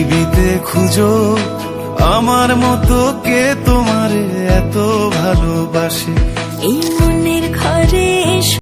পৃথিবীতে খুঁজো আমার মতো কে তোমার এত ভালোবাসে? এই মনের ঘরে